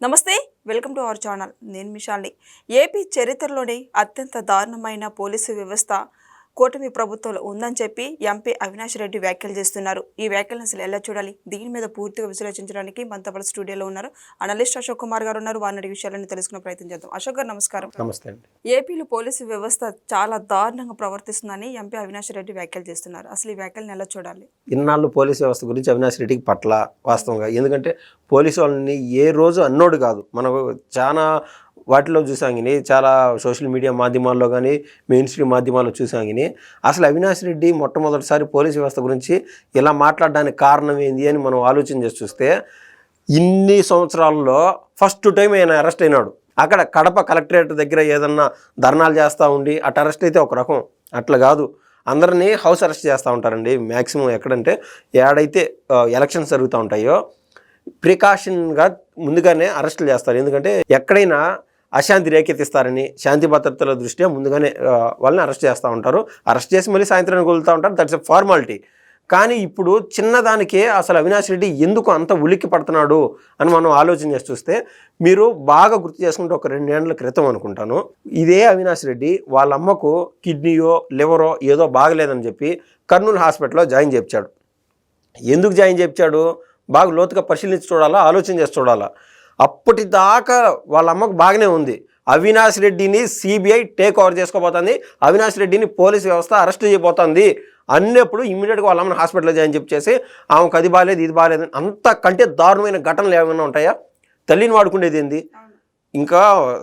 నమస్తే welcome to our channel. నేను మిషాల్ని AP చరిత్రలోనే అత్యంత దారుణమైన పోలీసు వ్యవస్థ కూటమి ప్రభుత్వంలో ఉందని చెప్పి ఎంపీ అవినాష్ రెడ్డి వ్యాఖ్యలు చేస్తున్నారు. ఈ వ్యాఖ్యలను అసలు ఎలా చూడాలి? దీని మీద పూర్తిగా విశ్లేషించడానికి మనతో పాటు స్టూడియోలో ఉన్నారు. అనలిస్ట్ అశోక్ కుమార్ గారు ఉన్నారు. వారిని అడిగే విషయాలను తెలుసుకునే ప్రయత్నం చేద్దాం. అశోక్ గారు నమస్కారం. నమస్తే అండి. ఏపీలో పోలీసు వ్యవస్థ చాలా దారుణంగా ప్రవర్తిస్తుందని ఎంపీ అవినాష్ రెడ్డి వ్యాఖ్యలు చేస్తున్నారు. అసలు ఈ వ్యాఖ్యలను ఎలా చూడాలి? ఇన్నాళ్ళు పోలీస్ వ్యవస్థ గురించి అవినాష్ రెడ్డికి పట్ల వాస్తవంగా ఎందుకంటే పోలీసు వాళ్ళని ఏ రోజు అన్నోడు కాదు. మనకు చాలా వాటిలో చూసాం కానీ చాలా సోషల్ మీడియా మాధ్యమాల్లో కానీ మెయిన్ స్ట్రీమ్ మాధ్యమాల్లో చూసాం కానీ అసలు అవినాష్ రెడ్డి మొట్టమొదటిసారి పోలీస్ వ్యవస్థ గురించి ఇలా మాట్లాడడానికి కారణం ఏంది అని మనం ఆలోచన చేసి చూస్తే ఇన్ని సంవత్సరాల్లో ఫస్ట్ టైం ఆయన అరెస్ట్ అయినాడు. అక్కడ కడప కలెక్టరేట్ దగ్గర ఏదన్నా ధర్నాలు చేస్తూ ఉండి అటు అరెస్ట్ అయితే ఒక రకం. అట్లా కాదు. అందరినీ హౌస్ అరెస్ట్ చేస్తూ ఉంటారండి. మ్యాక్సిమం ఎక్కడంటే ఏడైతే ఎలక్షన్స్ జరుగుతూ ఉంటాయో ప్రికాషన్గా ముందుగానే అరెస్టులు చేస్తారు. ఎందుకంటే ఎక్కడైనా అశాంతి రేకెత్తిస్తారని శాంతి భద్రతల దృష్ట్యా ముందుగానే వాళ్ళని అరెస్ట్ చేస్తూ ఉంటారు. అరెస్ట్ చేసి మళ్ళీ సాయంత్రానికి వదులుతూ ఉంటారు. దట్స్ ఎ ఫార్మాలిటీ కానీ ఇప్పుడు చిన్నదానికే అసలు అవినాష్ రెడ్డి ఎందుకు అంత ఉలిక్కి పడుతున్నాడు అని మనం ఆలోచన చేసి చూస్తే మీరు బాగా గుర్తు చేసుకుంటే ఒక రెండేళ్ళ క్రితం అనుకుంటాను. ఇదే అవినాష్ రెడ్డి వాళ్ళ అమ్మకు కిడ్నీయో లివరో ఏదో బాగలేదని చెప్పి కర్నూలు హాస్పిటల్లో జాయిన్ చేయించాడు ఎందుకు జాయిన్ చేయించాడు బాగా లోతుగా పరిశీలించి చూడాలా? ఆలోచన చేసి చూడాలా? అప్పటిదాకా వాళ్ళ అమ్మకు బాగానే ఉంది. అవినాష్ రెడ్డిని సిబిఐ టేక్ ఓవర్ చేసుకోబోతుంది. అవినాష్ రెడ్డిని పోలీస్ వ్యవస్థ అరెస్ట్ చేయబోతోంది. అన్నప్పుడు ఇమ్మీడియట్గా వాళ్ళ అమ్మని హాస్పిటల్లో చెప్పి చేసి ఆమెకు అది బాగాలేదు ఇది బాగాలేదు అంత అంతకంటే దారుణమైన ఘటనలు ఏమైనా ఉంటాయా? తల్లిని వాడుకునేది ఏంది? ఇంకా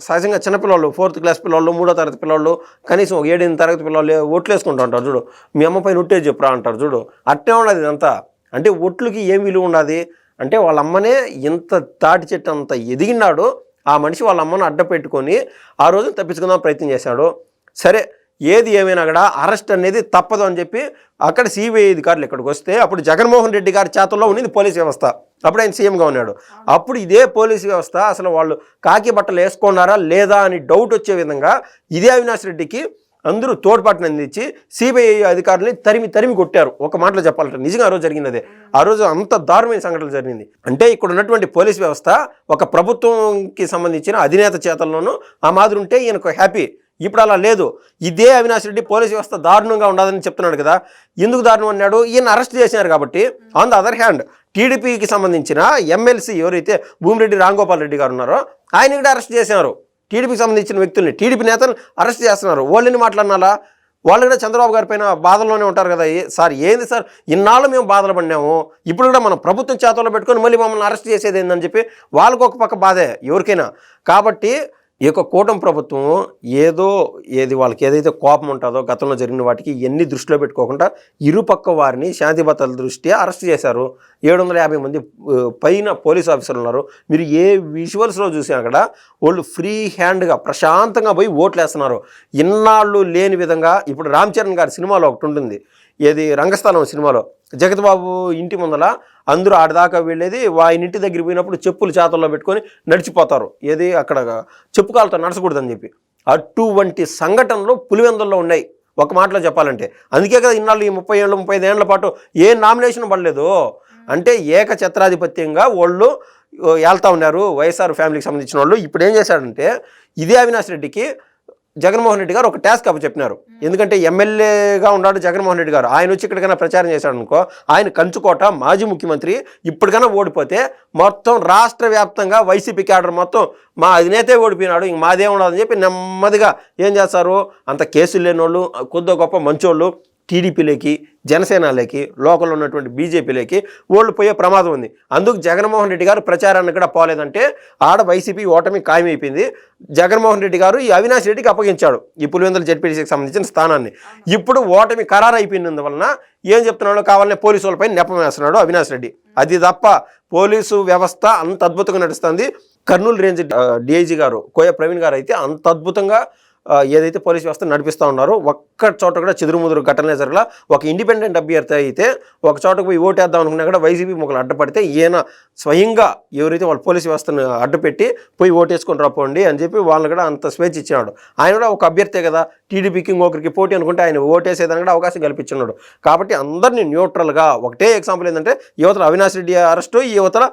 సహజంగా చిన్నపిల్లలు ఫోర్త్ క్లాస్ పిల్లలు మూడో తరగతి పిల్లలు కనీసం ఒక ఏడెనిమిది తరగతి పిల్లలు ఓట్లు వేసుకుంటూ ఉంటారు చూడు. మీ అమ్మ పైన ఒట్టే చెప్పురా అంటారు చూడు. అట్టే ఉండదు ఇదంతా. అంటే ఒట్లుకి ఏం విలువ ఉండదు? అంటే వాళ్ళ అమ్మనే ఇంత తాటి చెట్టు అంత ఎదిగినాడు ఆ మనిషి వాళ్ళ అమ్మను అడ్డ పెట్టుకొని ఆ రోజు తప్పించుకుందాం ప్రయత్నం చేశాడు. సరే ఏది ఏమైనా కూడా అరెస్ట్ అనేది తప్పదు అని చెప్పి అక్కడ సిబిఐ అధికారులు ఇక్కడికి వస్తే అప్పుడు జగన్మోహన్ రెడ్డి గారి చేతుల్లో ఉన్నది పోలీస్ వ్యవస్థ. అప్పుడు ఆయన సీఎంగా ఉన్నాడు. అప్పుడు ఇదే పోలీస్ వ్యవస్థ అసలు వాళ్ళు కాకి బట్టలు వేసుకున్నారా లేదా అని డౌట్ వచ్చే విధంగా ఇదే అవినాష్ రెడ్డికి అందరూ తోడ్పాటును అందించి సిబిఐ అధికారులని తరిమి తరిమి కొట్టారు. ఒక మాటలో చెప్పాలంటే నిజంగా ఆ రోజు జరిగినదే. ఆ రోజు అంత దారుణమైన సంఘటనలు జరిగింది. అంటే ఇక్కడ ఉన్నటువంటి పోలీస్ వ్యవస్థ ఒక ప్రభుత్వంకి సంబంధించిన అధినేత చేతల్లోనూ ఆ మాదిరి ఉంటే ఈయనకు హ్యాపీ. ఇప్పుడు అలా లేదు. ఇదే అవినాష్ రెడ్డి పోలీస్ వ్యవస్థ దారుణంగా ఉండదని చెప్తున్నాడు కదా. ఎందుకు దారుణం అన్నాడు? ఈయన అరెస్ట్ చేసినారు కాబట్టి. ఆన్ ద అదర్ హ్యాండ్ టీడీపీకి సంబంధించిన ఎమ్మెల్సీ ఎవరైతే భూమిరెడ్డి రాంగోపాల్ రెడ్డి గారు ఉన్నారో ఆయన కూడా అరెస్ట్ చేశారు టీడీపీకి సంబంధించిన వ్యక్తుల్ని టీడీపీ నేతలు అరెస్ట్ చేస్తున్నారు. వాళ్ళని మాట్లాడినాలా? వాళ్ళు కూడా చంద్రబాబు గారి పైన బాధల్లోనే ఉంటారు కదా. సార్ ఏంది సార్? ఇన్నాళ్ళు మేము బాధలు పడినాము. ఇప్పుడు కూడా మనం ప్రభుత్వం చేతుల్లో పెట్టుకొని మళ్ళీ మమ్మల్ని అరెస్ట్ చేసేది ఏందని చెప్పి వాళ్ళకు ఒక పక్క బాధే ఎవరికైనా. కాబట్టి ఈ యొక్క కూటమి ప్రభుత్వం ఏదో ఏది వాళ్ళకి ఏదైతే కోపం ఉంటుందో గతంలో జరిగిన వాటికి ఎన్ని దృష్టిలో పెట్టుకోకుండా ఇరుపక్క వారిని శాంతి భద్రతల దృష్ట్యా అరెస్ట్ చేశారు. ఏడు వందల యాభై మంది పైన పోలీస్ ఆఫీసర్లు ఉన్నారు. మీరు ఏ విజువల్స్లో చూసినా కూడా వాళ్ళు ఫ్రీ హ్యాండ్గా ప్రశాంతంగా పోయి ఓట్లు వేస్తున్నారు ఇన్నాళ్ళు లేని విధంగా ఇప్పుడు రామ్ చరణ్ గారి సినిమాలో ఒకటి ఉంటుంది. ఏది రంగస్థానం సినిమాలో జగత్బాబు ఇంటి ముందల అందరూ ఆడదాకా వెళ్ళేది ఆయన ఇంటి దగ్గర పోయినప్పుడు చెప్పులు చేతల్లో పెట్టుకొని నడిచిపోతారు. ఏది అక్కడ చెప్పు నడచకూడదని చెప్పి. అటువంటి సంఘటనలు పులివెందుల్లో ఉన్నాయి. ఒక మాటలో చెప్పాలంటే. అందుకే కదా ఇన్నాళ్ళు ఈ ముప్పై ఏళ్ళు ముప్పై ఐదేళ్ళ పాటు ఏ నామినేషన్ పడలేదు. అంటే ఏక ఛత్రాధిపత్యంగా వాళ్ళు వెళ్తా ఉన్నారు. వైఎస్ఆర్ ఫ్యామిలీకి సంబంధించిన వాళ్ళు. ఇప్పుడు ఏం చేశాడంటే ఇదే అవినాష్ రెడ్డికి జగన్మోహన్ రెడ్డి గారు ఒక టాస్క్ అప్పు చెప్పినారు. ఎందుకంటే ఎమ్మెల్యేగా ఉన్నాడు జగన్మోహన్ రెడ్డి గారు. ఆయన వచ్చి ఇక్కడికైనా ప్రచారం చేశాడు అనుకో ఆయన కంచుకోట మాజీ ముఖ్యమంత్రి ఇప్పటికైనా ఓడిపోతే మొత్తం రాష్ట్ర వ్యాప్తంగా వైసీపీ క్యాడర్ మొత్తం మా అధినేతే ఓడిపోయినాడు ఇంక మాదే ఉండదని చెప్పి నెమ్మదిగా ఏం చేస్తారు? అంత కేసులు లేని వాళ్ళు కొద్దిగా గొప్ప మంచోళ్ళు టీడీపీలోకి జనసేనలోకి లోకల్లో ఉన్నటువంటి బీజేపీలోకి ఓళ్ళు పోయే ప్రమాదం ఉంది. అందుకు జగన్మోహన్ రెడ్డి గారు ప్రచారాన్ని కూడా పోలేదంటే ఆడ వైసీపీ ఓటమి ఖాయమైపోయింది. జగన్మోహన్ రెడ్డి గారు ఈ అవినాష్ రెడ్డికి అప్పగించాడు ఈ పులివెందుల జడ్పీటీసీకి సంబంధించిన స్థానాన్ని. ఇప్పుడు ఓటమి ఖరారు అయిపోయినందువలన ఏం చెప్తున్నాడు కావాలనే పోలీసు వాళ్ళపై నెపం వేస్తున్నాడు అవినాష్ రెడ్డి. అది తప్ప పోలీసు వ్యవస్థ అంత అద్భుతంగా నడుస్తుంది. కర్నూలు రేంజ్ డిఐజీ గారు కోయ ప్రవీణ్ గారు అయితే అంత అద్భుతంగా ఏదైతే పోలీస్ వ్యవస్థ నడిపిస్తూ ఉన్నారో ఒక్క చోట కూడా చెదురుముదురు ఘటనలే జరగల. ఒక ఇండిపెండెంట్ అభ్యర్థి అయితే ఒక చోటకు పోయి ఓటేద్దాం అనుకున్నా కూడా వైసీపీ మొక్కలు అడ్డపడితే ఈయన స్వయంగా ఎవరైతే వాళ్ళు పోలీస్ వ్యవస్థను అడ్డుపెట్టి పోయి ఓటేసుకొని రాపోండి అని చెప్పి వాళ్ళని కూడా అంత స్వేచ్ఛ ఇచ్చినాడు ఆయన కూడా ఒక అభ్యర్థే కదా టీడీపీకి ఇంకొకరికి పోటీ అనుకుంటే ఆయన ఓటేసేదానికి కూడా అవకాశం కల్పించున్నాడు. కాబట్టి అందరినీ న్యూట్రల్గా ఒకటే ఎగ్జాంపుల్ ఏంటంటే యువతల అవినాష్ రెడ్డి అరెస్టు ఈ యువతల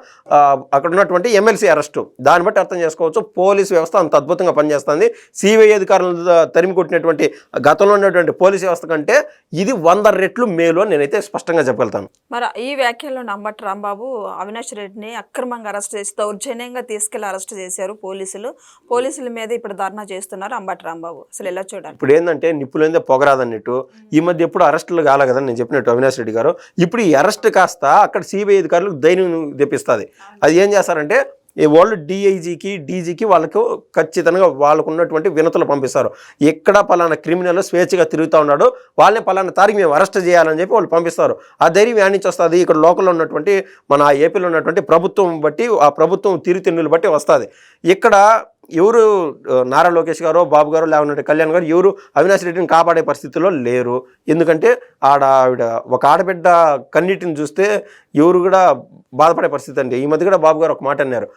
అక్కడ ఉన్నటువంటి ఎమ్మెల్సీ అరెస్టు. దాన్ని బట్టి అర్థం చేసుకోవచ్చు పోలీస్ వ్యవస్థ అంత అద్భుతంగా పనిచేస్తుంది. సిబిఐ అధికారులు తరిమి కొట్టినటువంటి గతంలో ఉన్నటువంటి పోలీస్ వ్యవస్థ కంటే ఇది వంద రెట్లు మేలు అని నేనైతే స్పష్టంగా చెప్పగలుగుతాను. మరి ఈ వ్యాఖ్యలో నంబట్ రాంబాబు అవినాష్ రెడ్డిని అక్రమంగా అరెస్ట్ చేసి దౌర్జన్యంగా తీసుకెళ్ళి అరెస్ట్ చేశారు పోలీసులు. పోలీసుల మీద ఇప్పుడు ధర్నా చేస్తున్నారు అంబటి రాంబాబు. అసలు ఎలా చూడాలి? ఇప్పుడు ఏంటంటే నిప్పులేందే పొగరాదన్నట్టు. ఈ మధ్య ఎప్పుడు అరెస్టులు కాలే కదా నేను చెప్పినట్టు అవినాష్ రెడ్డి గారు. ఇప్పుడు ఈ అరెస్ట్ కాస్త అక్కడ సిబిఐ అధికారులకు ధైర్యం తెప్పిస్తుంది. అది ఏం చేస్తారంటే ఈ వాళ్ళు డిఐజీకి డీజీకి వాళ్ళకు ఖచ్చితంగా వాళ్ళకు ఉన్నటువంటి వినతులు పంపిస్తారు. ఎక్కడ పలానా క్రిమినల్ స్వేచ్ఛగా తిరుగుతూ ఉన్నాడు వాళ్ళని పలానా తారీఖు మేము అరెస్ట్ చేయాలని చెప్పి వాళ్ళు పంపిస్తారు. ఆ ధైర్యం యాడ్ నుంచి వస్తుంది. ఇక్కడ లోకల్లో ఉన్నటువంటి మన ఏపీలో ఉన్నటువంటి ప్రభుత్వం బట్టి ఆ ప్రభుత్వం తీరుతెన్నులు బట్టి వస్తుంది. ఇక్కడ ఎవరు నారా లోకేష్ గారో బాబు గారు లేకుంటే కళ్యాణ్ గారు ఎవరు అవినాష్ రెడ్డిని కాపాడే పరిస్థితిలో లేరు. ఎందుకంటే ఆడ ఆవిడ ఒక ఆడబిడ్డ కన్నిటిని చూస్తే ఎవరు కూడా బాధపడే పరిస్థితి అండి. ఈ మధ్య కూడా బాబు గారు ఒక మాట అన్నారు.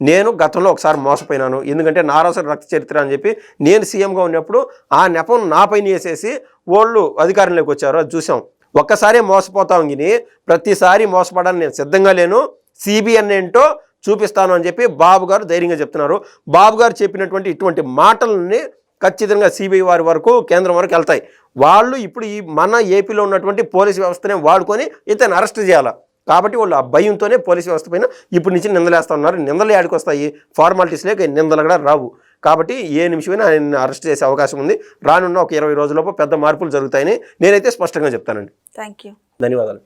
నేను గతంలో ఒకసారి మోసపోయినాను. ఎందుకంటే నారాసుర రక్త చరిత్ర అని చెప్పి నేను సీఎంగా ఉన్నప్పుడు ఆ నెపం నాపైన వేసేసి వాళ్ళు అధికారంలోకి వచ్చారు. అది చూసాం ఒక్కసారే మోసపోతాం గిని ప్రతిసారి మోసపడాలని నేను సిద్ధంగా లేను. సిబిఎన్ ఏంటో చూపిస్తాను అని చెప్పి బాబు గారు ధైర్యంగా చెప్తున్నారు. బాబు గారు చెప్పినటువంటి ఇటువంటి మాటలని ఖచ్చితంగా సిబిఐ వారి వరకు కేంద్రం వరకు వెళ్తాయి. వాళ్ళు ఇప్పుడు ఈ మన ఏపీలో ఉన్నటువంటి పోలీస్ వ్యవస్థనే వాడుకొని ఇతను అరెస్ట్ చేయాలి? కాబట్టి వాళ్ళు ఆ భయంతోనే పోలీస్ వ్యవస్థ పైన ఇప్పటి నుంచి నిందలేస్తా ఉన్నారు నిందలు యాడికి వస్తాయి? ఫార్మాలిటీస్ లేక నిందలు కూడా రావు. కాబట్టి ఏ నిమిషమైనా ఆయన అరెస్ట్ చేసే అవకాశం ఉంది. రానున్న ఒక ఇరవై రోజులలోపు పెద్ద మార్పులు జరుగుతాయని నేనైతే స్పష్టంగా చెప్తానండి. థ్యాంక్ యూ ధన్యవాదాలు.